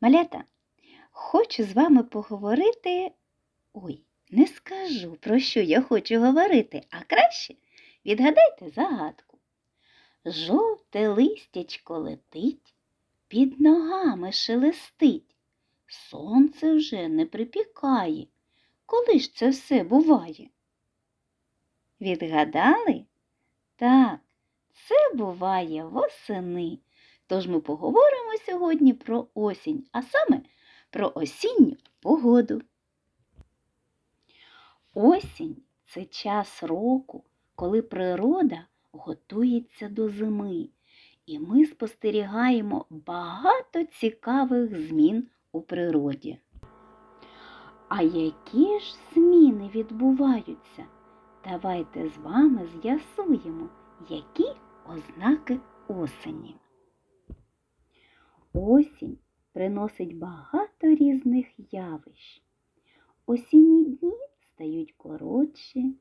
Малята, хочу з вами поговорити. Ой, не скажу, про що я хочу говорити, а краще відгадайте загадку. Жовте листячко летить, під ногами шелестить. Сонце вже не припікає. Коли ж це все буває? Відгадали? Так, це буває восени. Тож ми поговоримо сьогодні про осінь, а саме про осінню погоду. Осінь це час року, коли природа готується до зими, і ми спостерігаємо багато цікавих змін у природі. А які ж зміни відбуваються? Давайте з вами з'ясуємо, які ознаки осені. Осінь приносить багато різних явищ. Осінні дні стають коротші,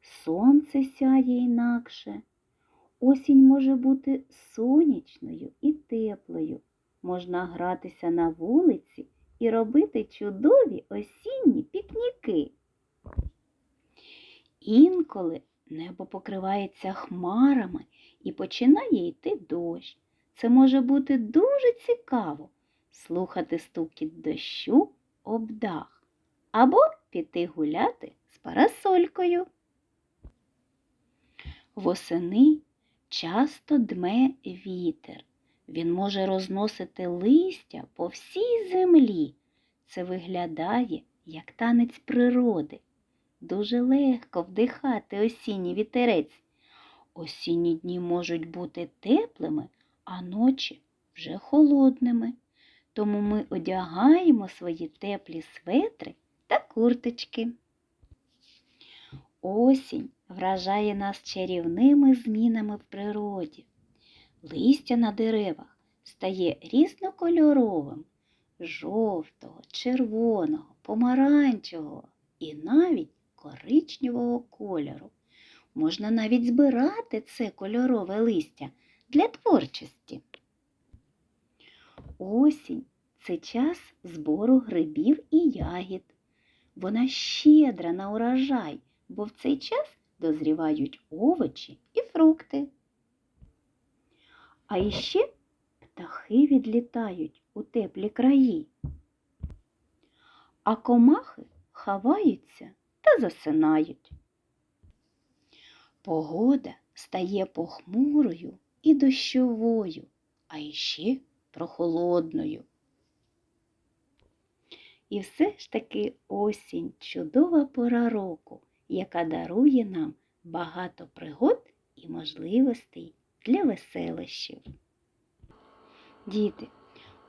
сонце сяє інакше. Осінь може бути сонячною і теплою. Можна гратися на вулиці і робити чудові осінні пікніки. Інколи небо покривається хмарами і починає йти дощ. Це може бути дуже цікаво слухати стукіт дощу об дах або піти гуляти з парасолькою. Восени часто дме вітер. Він може розносити листя по всій землі. Це виглядає як танець природи. Дуже легко вдихати осінній вітерець. Осінні дні можуть бути теплими, а ночі вже холодними. Тому ми одягаємо свої теплі светри та курточки. Осінь вражає нас чарівними змінами в природі. Листя на деревах стає різнокольоровим жовтого, червоного, помаранчевого і навіть коричневого кольору. Можна навіть збирати це кольорове листя для творчості. Осінь це час збору грибів і ягід. Вона щедра на урожай, бо в цей час дозрівають овочі і фрукти. А іще птахи відлітають у теплі краї, а комахи ховаються та засинають. Погода стає похмурою і дощовою, а іще прохолодною. І все ж таки осінь чудова пора року, яка дарує нам багато пригод і можливостей для веселощів. Діти,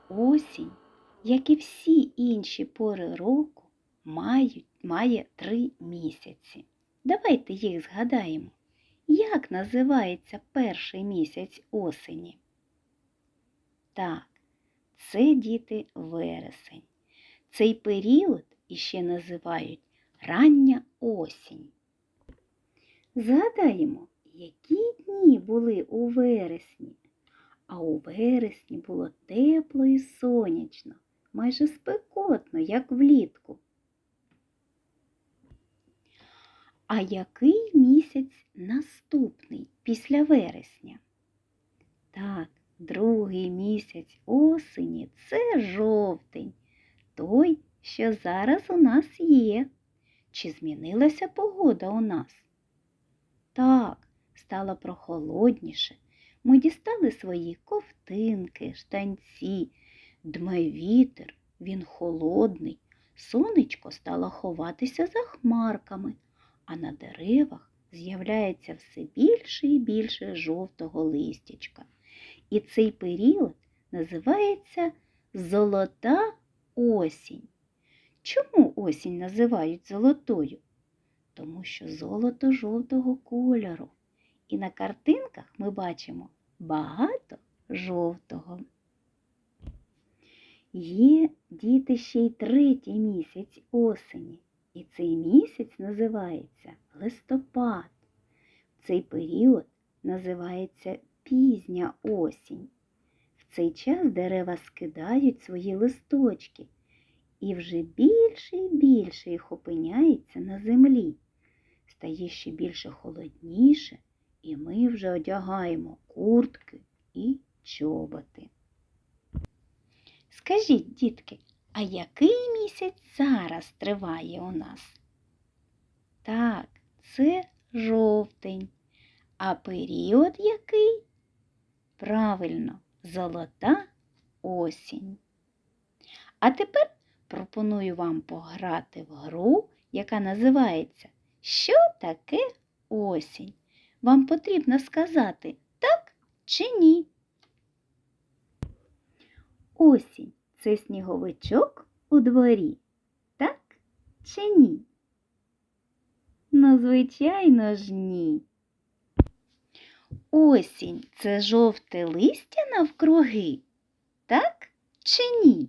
осінь, як і всі інші пори року, мають, має три місяці. Давайте їх згадаємо. Як називається перший місяць осені? Так, це діти вересень. Цей період іще називають рання осінь. Згадаємо, які дні були у вересні. А у вересні було тепло і сонячно, майже спекотно, як влітку. А який місяць наступний після вересня? Так, другий місяць осені це жовтень, той, що зараз у нас є. Чи змінилася погода у нас? Так, стало прохолодніше. Ми дістали свої ковтинки, штанці, дме вітер, він холодний, сонечко стало ховатися за хмарками, а на деревах з'являється все більше і більше жовтого листячка. І цей період називається золота осінь. Чому осінь називають золотою? Тому що золото жовтого кольору. І на картинках ми бачимо багато жовтого. Є діти ще й третій місяць осені, і цей місяць називається листопад. Цей період називається пізня осінь. В цей час дерева скидають свої листочки, і вже більше і більше їх опиняється на землі. Стає ще більше холодніше, і ми вже одягаємо куртки і чоботи. Скажіть, дітки, а який місяць зараз триває у нас? Так, це жовтень. А період який? Правильно, золота осінь. А тепер пропоную вам пограти в гру, яка називається Що таке осінь? Вам потрібно сказати так чи ні. Осінь це сніговичок у дворі. Так чи ні? Звичайно ж, ні. Осінь це жовте листя навкруги, так чи ні?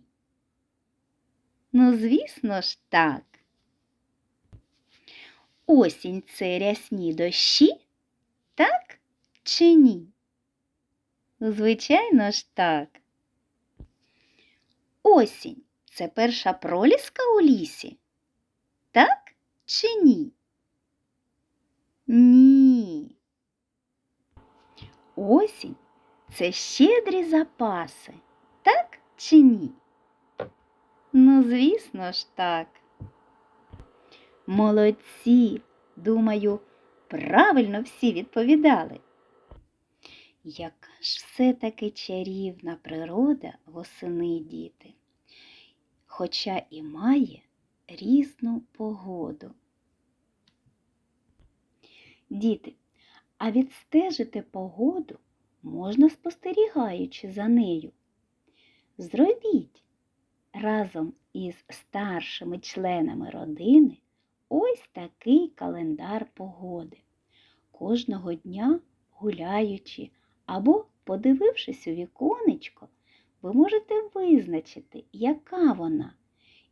Ну, звісно ж, так. Осінь це рясні дощі, так чи ні? Звичайно ж, так. Осінь це перша проліска у лісі, так чи ні? Ні. Осінь це щедрі запаси, так чи ні? Ну, звісно ж, так. Молодці, думаю, правильно всі відповідали. Яка ж все-таки чарівна природа восени діти, хоча і має різну погоду. Діти, а відстежити погоду можна спостерігаючи за нею. Зробіть разом із старшими членами родини ось такий календар погоди. Кожного дня гуляючи або подивившись у віконечко, ви можете визначити, яка вона,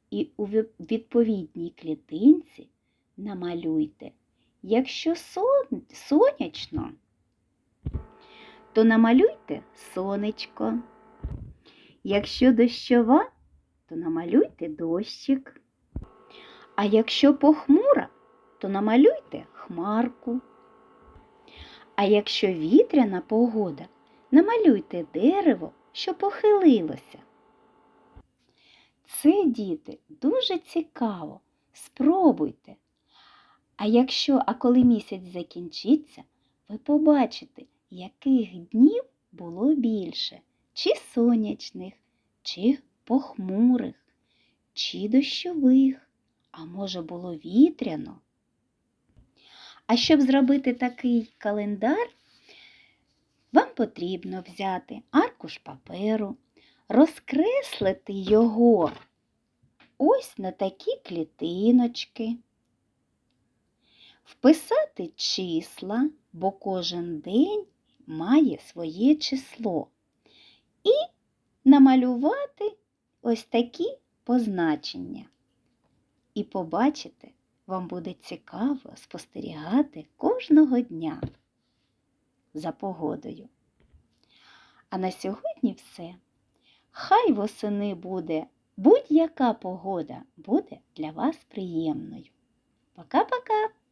і у відповідній клітинці намалюйте. Якщо сон... сонячно, то намалюйте сонечко. Якщо дощова, то намалюйте дощик. А якщо похмура, то намалюйте хмарку. А якщо вітряна погода, намалюйте дерево, що похилилося. Це, діти, дуже цікаво. Спробуйте. А якщо, а коли місяць закінчиться, ви побачите, яких днів було більше, чи сонячних, чи похмурих, чи дощових, а може було вітряно. А щоб зробити такий календар, вам потрібно взяти аркуш паперу, розкреслити його ось на такі клітиночки, вписати числа, бо кожен день має своє число, і намалювати ось такі позначення. І побачите, вам буде цікаво спостерігати кожного дня за погодою. А на сьогодні все. Хай восени буде будь-яка погода буде для вас приємною. Пока-пока!